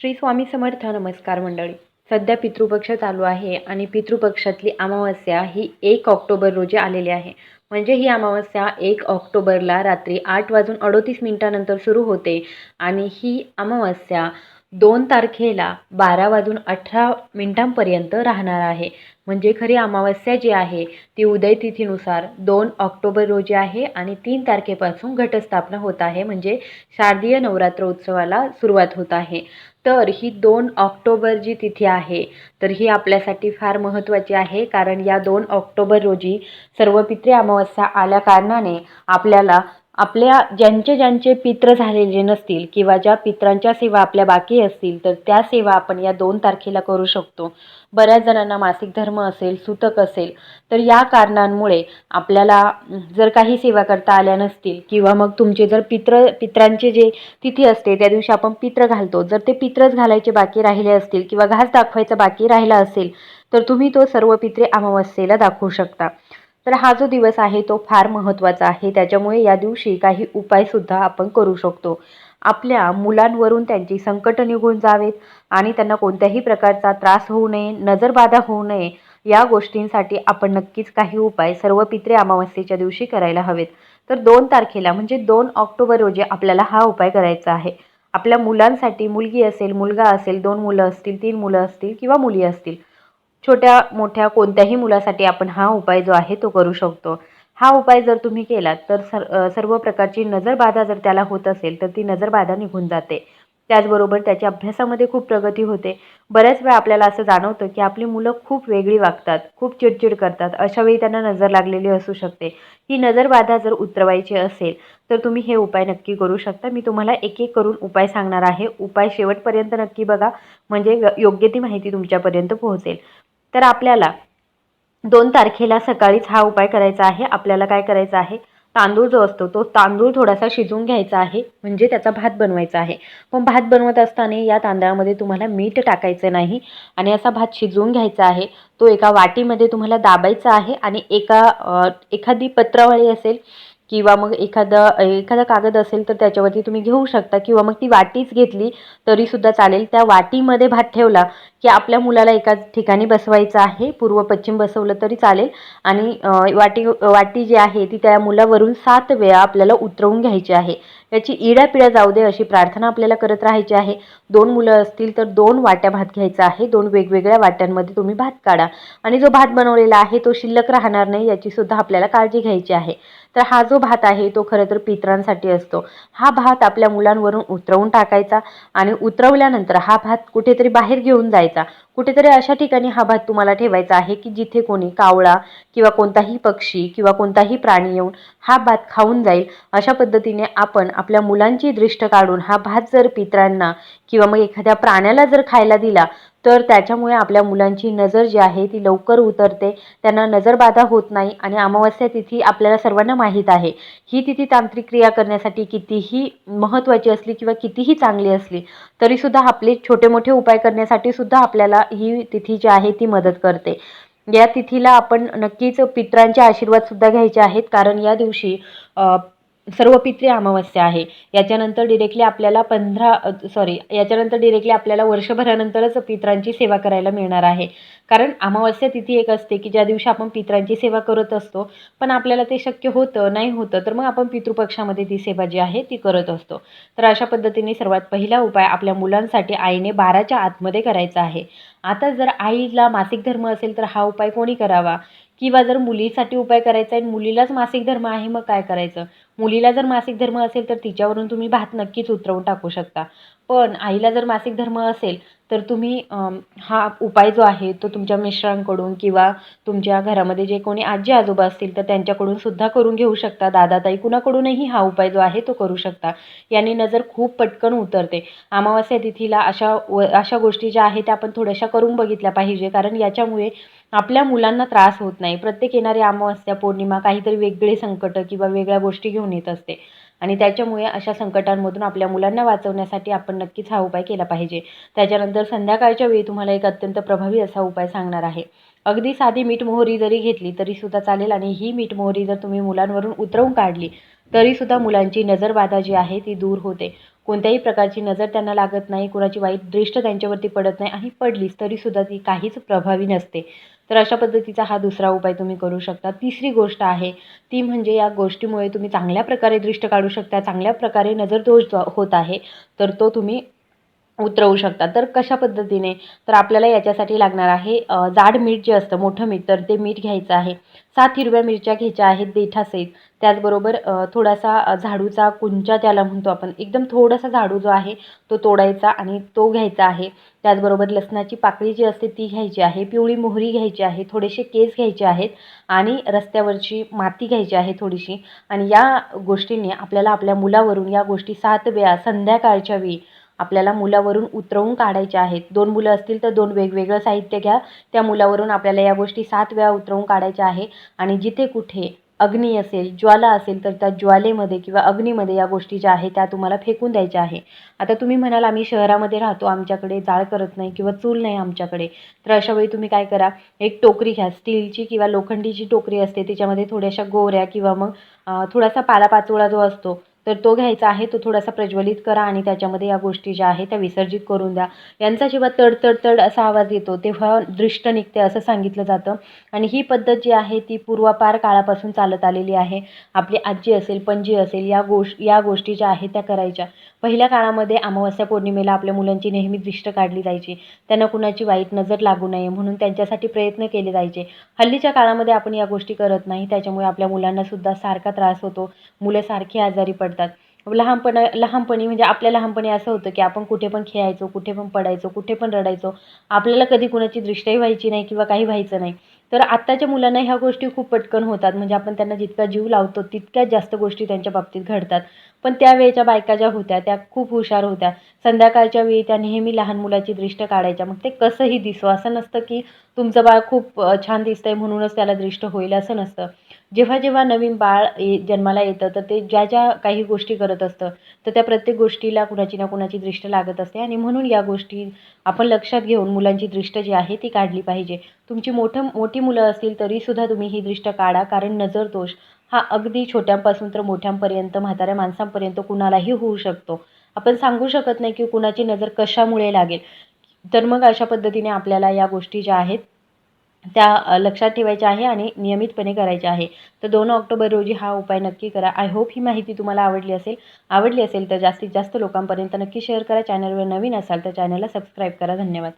श्री स्वामी समर्थ नमस्कार मंडळी. सध्या पितृपक्ष चालू आहे आणि पितृपक्षातली अमावस्या ही एक ऑक्टोबर रोजी आलेली आहे. म्हणजे ही अमावस्या एक ऑक्टोबरला रात्री आठ वाजून अडोतीस मिनिटानंतर सुरू होते आणि ही अमावस्या दोन तारखेला बारा वाजून अठरा मिनिटांपर्यंत राहणार आहे. म्हणजे खरी अमावस्या जी आहे ती उदय तिथीनुसार दोन ऑक्टोबर रोजी आहे आणि तीन तारखेपासून घटस्थापना होत आहे. म्हणजे शारदीय नवरात्र उत्सवाला सुरुवात होत आहे. तर ही दोन ऑक्टोबर जी तिथी आहे तर ही आपल्यासाठी फार महत्त्वाची आहे. कारण या दोन ऑक्टोबर रोजी सर्व पित्रे अमावस्या आल्या कारणाने आपल्याला आपल्या ज्यांचे ज्यांचे पित्र झालेले नसतील किंवा ज्या पित्रांच्या सेवा आपल्या बाकी असतील तर त्या सेवा आपण या दोन तारखेला करू शकतो. बऱ्याच जणांना मासिक धर्म असेल सुतक असेल तर या कारणांमुळे आपल्याला जर काही सेवा करता आल्या नसतील किंवा मग तुमचे जर पित्र पित्रांचे जे तिथी असते त्या दिवशी आपण पित्र घालतो. जर ते पित्रच घालायचे बाकी राहिले असतील किंवा घास दाखवायचा बाकी राहिला असेल तर तुम्ही तो सर्व पित्रे अमावस्येला दाखवू शकता. तर हा जो दिवस आहे तो फार महत्त्वाचा आहे. त्याच्यामुळे या दिवशी काही उपायसुद्धा आपण करू शकतो. आपल्या मुलांवरून त्यांची संकट निघून जावेत आणि त्यांना कोणत्याही प्रकारचा त्रास होऊ नये नजरबाधा होऊ नये या गोष्टींसाठी आपण नक्कीच काही उपाय सर्व पित्रे अमावस्येच्या दिवशी करायला हवेत. तर दोन तारखेला म्हणजे दोन ऑक्टोबर रोजी आपल्याला हा उपाय करायचा आहे. आपल्या मुलांसाठी मुलगी असेल मुलगा असेल दोन मुलं असतील तीन मुलं असतील किंवा मुली असतील छोट्या मोठ्या कोणत्याही मुलासाठी आपण हा उपाय जो आहे तो करू शकतो. हा उपाय जर तुम्ही केलात तर सर सर्व प्रकारची नजरबाधा जर त्याला होत असेल तर ती नजरबाधा निघून जाते. त्याचबरोबर त्याच्या अभ्यासामध्ये खूप प्रगती होते. बऱ्याच वेळा आपल्याला असं जाणवतं की आपली मुलं खूप वेगळी वागतात खूप चिडचिड करतात. अशावेळी त्यांना नजर लागलेली असू शकते. ही नजरबाधा जर उतरवायची असेल तर तुम्ही हे उपाय नक्की करू शकता. मी तुम्हाला एक एक करून उपाय सांगणार आहे. उपाय शेवटपर्यंत नक्की बघा. म्हणजे योग्य ती माहिती तुमच्यापर्यंत पोहोचेल. तर आपल्याला दोन तारखेला सकाळीच हा उपाय करायचा आहे. आपल्याला काय करायचं आहे? तांदूळ जो असतो तो तांदूळ थोडासा शिजवून घ्यायचा आहे. म्हणजे त्याचा भात बनवायचा आहे. पण भात बनवत असताना या तांदळामध्ये तुम्हाला मीठ टाकायचं नाही आणि असा भात शिजवून घ्यायचा आहे. तो एका वाटीमध्ये तुम्हाला दाबायचा आहे आणि एका एखादी पत्रावळी असेल किंवा मग एखादा एखादा कागद असेल तर त्याच्यावरती तुम्ही घेऊ शकता किंवा मग ती वाटीच घेतली तरीसुद्धा चालेल. त्या वाटीमध्ये भात ठेवला की आपल्या मुलाला एका ठिकाणी बसवायचं आहे पूर्व पश्चिम बसवलं तरी चालेल. आणि वाटी वाटी जी आहे ती त्या मुलावरून सात वेळा आपल्याला उतरवून घ्यायची आहे. याची इड्यापिड्या जाऊ दे अशी प्रार्थना आपल्याला करत राहायची आहे. दोन मुलं असतील तर दोन वाट्या भात घ्यायचा आहे. दोन वेगवेगळ्या वाट्यांमध्ये तुम्ही भात काढा. आणि जो भात बनवलेला आहे तो शिल्लक राहणार नाही याची सुद्धा आपल्याला काळजी घ्यायची आहे. तर हा जो भात आहे तो खरं तर पित्रांसाठी असतो. हा भात आपल्या मुलांवरून उतरवून टाकायचा आणि उतरवल्यानंतर हा भात कुठेतरी बाहेर घेऊन जायचा. कुठेतरी अशा ठिकाणी हा भात तुम्हाला ठेवायचा आहे की जिथे कोणी कावळा किंवा कोणताही पक्षी किंवा कोणताही प्राणी येऊन हा भात खाऊन जाईल अशा पद्धतीने आपण आपल्या मुलांची दृष्ट काढून हा भात जर पित्रांना किंवा मग एखाद्या प्राण्याला जर खायला दिला तर त्याच्यामुळे आपल्या मुलांची नजर जी आहे ती लवकर उतरते त्यांना नजरबाधा होत नाही आणि अमावस्या तिथी आपल्याला सर्वांना माहीत आहे. ही तिथी तांत्रिक क्रिया करण्यासाठी कितीही महत्त्वाची असली किंवा कितीही चांगली असली तरीसुद्धा आपले छोटे मोठे उपाय करण्यासाठी सुद्धा आपल्याला ही तिथी जी आहे ती मदत करते. या तिथीला आपण नक्कीच पित्रांचे आशीर्वाद सुद्धा घ्यायचे आहेत. कारण या दिवशी सर्व पित्री अमावस्या आहे. याच्यानंतर डिरेक्टली आपल्याला पंधरा सॉरी याच्यानंतर डिरेक्टली आपल्याला वर्षभरानंतरच पित्रांची सेवा करायला मिळणार आहे. कारण अमावस्या तिथी एक असते की ज्या दिवशी आपण पित्रांची सेवा करत असतो पण आपल्याला ते शक्य होतं नाही होतं तर मग आपण पितृपक्षामध्ये ती सेवा जी आहे ती करत असतो. तर अशा पद्धतीने सर्वात पहिला उपाय आपल्या मुलांसाठी आईने बाराच्या आतमध्ये करायचा आहे. आता जर आईला मासिक धर्म असेल तर हा उपाय कोणी करावा? किंवा जर मुलीसाठी उपाय करायचा आहे मुलीलाच मासिक धर्म आहे मग काय करायचं? मुलीला जर मासिक धर्म असेल तर तिच्यावरून तुम्ही भात नक्कीच उतरवून टाकू शकता. पण आईला जर मासिक धर्म असेल तर तुम्ही हा उपाय जो आहे तो तुमच्या मिस्टरांकडून किंवा तुमच्या घरामध्ये जे कोणी आजी आजोबा असतील तर त्यांच्याकडून सुद्धा करून घेऊ शकता. दादाताई कुणाकडूनही हा उपाय जो आहे तो करू शकता. याने नजर खूप पटकन उतरते. अमावस्या तिथीला अशा व अशा गोष्टी ज्या आहेत त्या आपण थोड्याशा करून बघितल्या पाहिजे. कारण याच्यामुळे आपल्या मुलांना त्रास होत नाही. प्रत्येक येणारी अमावस्या पौर्णिमा काहीतरी वेगळे संकटं किंवा वेगळ्या गोष्टी घेऊन येत असते. आणि त्याच्यामुळे अशा संकटांमधून आपल्या मुलांना वाचवण्यासाठी आपण नक्कीच हा उपाय केला पाहिजे. त्याच्यानंतर संध्याकाळच्या वेळी तुम्हाला एक अत्यंत प्रभावी असा उपाय सांगणार आहे. अगदी साधी मीठ मोहरी जरी घेतली तरीसुद्धा चालेल आणि ही मीठ मोहरी जर तुम्ही मुलांवरून उतरवून काढली तरीसुद्धा मुलांची नजरबाधा जी आहे ती दूर होते. कोणत्याही प्रकारची नजर त्यांना लागत नाही कुणाची वाईट दृष्ट त्यांच्यावरती पडत नाही आणि पडलीच तरीसुद्धा ती काहीच प्रभावी नसते. तर अशा पद्धतीचा हा दुसरा उपाय तुम्ही करू शकता. तिसरी गोष्ट आहे ती म्हणजे या गोष्टीमुळे तुम्ही चांगल्या प्रकारे दृष्ट काढू शकता चांगल्या प्रकारे नजर दोष होत आहे तर तो तुम्ही उतरवू शकता तर कशा पद्धतीने? तर आपल्याला याच्यासाठी लागणार आहे जाड मीठ जे असतं मोठं मीठ तर ते मीठ घ्यायचं आहे. सात हिरव्या मिरच्या घ्यायच्या आहेत देठासहित. त्याचबरोबर थोडासा झाडूचा कुंचा त्याला म्हणतो आपण. एकदम थोडासा झाडू जो आहे तो तोडायचा आणि तो घ्यायचा आहे. त्याचबरोबर लसणाची पाकळी जी असते ती घ्यायची आहे. पिवळी मोहरी घ्यायची आहे. थोडेसे केस घ्यायचे आहेत आणि रस्त्यावरची माती घ्यायची आहे थोडीशी. आणि या गोष्टींनी आपल्याला आपल्या मुलावरून या गोष्टी सात वेळा संध्याकाळच्या वेळी आपल्याला मुलावरून उतरवून काढायच्या आहेत. दोन मुलं असतील तर दोन वेगवेगळं साहित्य घ्या. त्या मुलावरून आपल्याला या गोष्टी सात वेळा उतरवून काढायच्या आहे. आणि जिथे कुठे अग्नी असेल ज्वाला असेल तर त्या ज्वालेमध्ये किंवा अग्नीमध्ये या गोष्टी ज्या आहेत त्या तुम्हाला फेकून द्यायच्या आहे. आता तुम्ही म्हणाल आम्ही शहरामध्ये राहतो आमच्याकडे जाळ करत नाही किंवा चूल नाही आमच्याकडे. तर अशावेळी तुम्ही काय करा एक टोकरी घ्या. स्टीलची किंवा लोखंडीची टोकरी असते त्याच्यामध्ये थोड्याशा गोऱ्या किंवा मग थोडासा पालापाचोळा जो असतो तर तो घ्यायचा आहे तो थोडासा प्रज्वलित करा आणि त्याच्यामध्ये या गोष्टी ज्या आहेत त्या विसर्जित करून द्या. यांचा जेव्हा तड तड तड असा आवाज येतो तेव्हा दृष्ट निघते असं सांगितलं जातं. आणि ही पद्धत जी आहे ती पूर्वापार काळापासून चालत आलेली आहे. आपली आजी असेल पणजी असेल या गोष या गोष्टी ज्या आहेत त्या करायच्या. पहिल्या काळामध्ये अमावस्या पौर्णिमेला आपल्या मुलांची नेहमी दृष्ट काढली जायची. त्यांना कुणाची वाईट नजर लागू नये म्हणून त्यांच्यासाठी प्रयत्न केले जायचे. हल्लीच्या काळामध्ये आपण या गोष्टी करत नाही त्याच्यामुळे आपल्या मुलांनासुद्धा सारखा त्रास होतो. मुलं सारखी आजारी पडतात. लहानपणा लहानपणी म्हणजे आपल्या लहानपणी असं होतं की आपण कुठे पण खेळायचो कुठे पण पडायचो कुठे पण रडायचो आपल्याला कधी कुणाची दृष्टही व्हायची नाही किंवा काही व्हायचं नाही. तर आत्ताच्या मुलांना ह्या गोष्टी खूप पटकन होतात. म्हणजे आपण त्यांना जितका जीव लावतो तितक्याच जास्त गोष्टी त्यांच्या बाबतीत घडतात. पण त्यावेळेच्या बायका ज्या होत्या त्या खूप हुशार होत्या. संध्याकाळच्या वेळी त्या नेहमी लहान मुलाची दृष्ट काढायच्या. मग ते कसंही दिसो. असं नसतं की तुमचं बाळ खूप छान दिसतंय म्हणूनच त्याला दृष्ट होईल असं नसतं. जेव्हा जेव्हा नवीन बाळ ये जन्माला येतं तर ते ज्या ज्या काही गोष्टी करत असतं तर त्या प्रत्येक गोष्टीला कुणाची ना कुणाची दृष्ट लागत असते. आणि म्हणून या गोष्टी आपण लक्षात घेऊन मुलांची दृष्ट जी आहे ती काढली पाहिजे. तुमची मोठं मोठी मुलं असतील तरीसुद्धा तुम्ही ही दृष्ट काढा कारण नजर दोष हा अगदी छोट्यांपासून तर मोठ्यांपर्यंत म्हाताऱ्या माणसांपर्यंत कुणालाही होऊ शकतो. आपण सांगू शकत नाही की कुणाची नजर कशामुळे लागेल. तर मग अशा पद्धतीने आपल्याला या गोष्टी ज्या आहेत त्या लक्षात ठेवायच्या आहे आणि नियमितपणे करायच्या आहे. तर दोन ऑक्टोबर रोजी हा उपाय नक्की करा. आय होप ही माहिती तुम्हाला आवडली असेल. आवडली असेल तर जास्तीत जास्त लोकांपर्यंत नक्की शेअर करा. चॅनलवर नवीन असाल तर चॅनलला सबस्क्राईब करा. धन्यवाद.